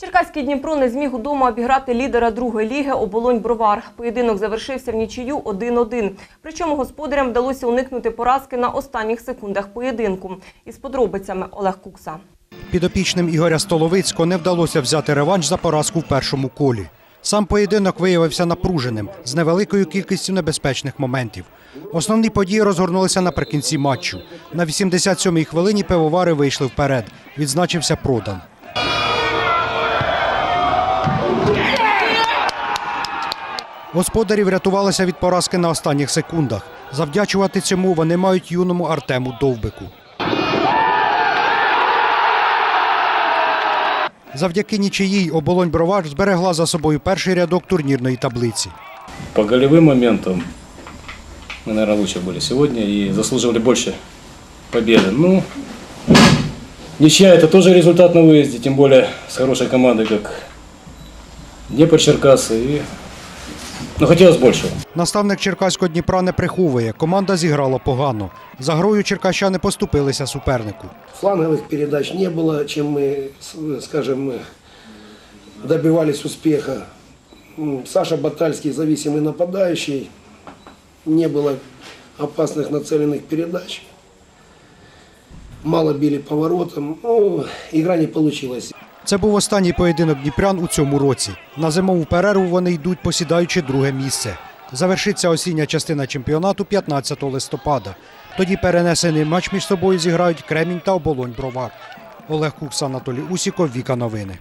Черкаський Дніпро не зміг удома обіграти лідера другої ліги оболонь Бровар. Поєдинок завершився в нічию 1-1. Причому господарям вдалося уникнути поразки на останніх секундах поєдинку. Із подробицями Олег Кукса. Підопічним Ігоря Столовицького не вдалося взяти реванш за поразку в першому колі. Сам поєдинок виявився напруженим з невеликою кількістю небезпечних моментів. Основні події розгорнулися наприкінці матчу. На 87-й хвилині пивовари вийшли вперед. Відзначився продан. Господарі врятувалися від поразки на останніх секундах. Завдячувати цьому вони мають юному Артему Довбику. Завдяки нічиїй оболонь Бровар зберегла за собою перший рядок турнірної таблиці. По голевым моментам мы, наверное, лучше были сегодня и заслуживали больше победы. Ну, ничья это тоже результат на выезде, тем более с хорошей командой, как Днепр Черкасы. И... Но хотелось большего. Наставник Черкаського Дніпра не приховує. Команда зіграла погано. За грою черкащани поступилися супернику. Фланговых передач не было, чем мы, с- скажем, добивались успеха. М, Саша Батальский зависимый нападающий. Не было опасных нацеленных передач. Мало били поворотом. Ну, игра не получилась. Це був останній поєдинок Дніпрян у цьому році. На зимову перерву вони йдуть, посідаючи друге місце. Завершиться осіння частина чемпіонату 15 листопада. Тоді перенесений матч між собою зіграють Кремінь та Оболонь Бровар. Олег Кукс, Анатолій Усіков, Віка Новини.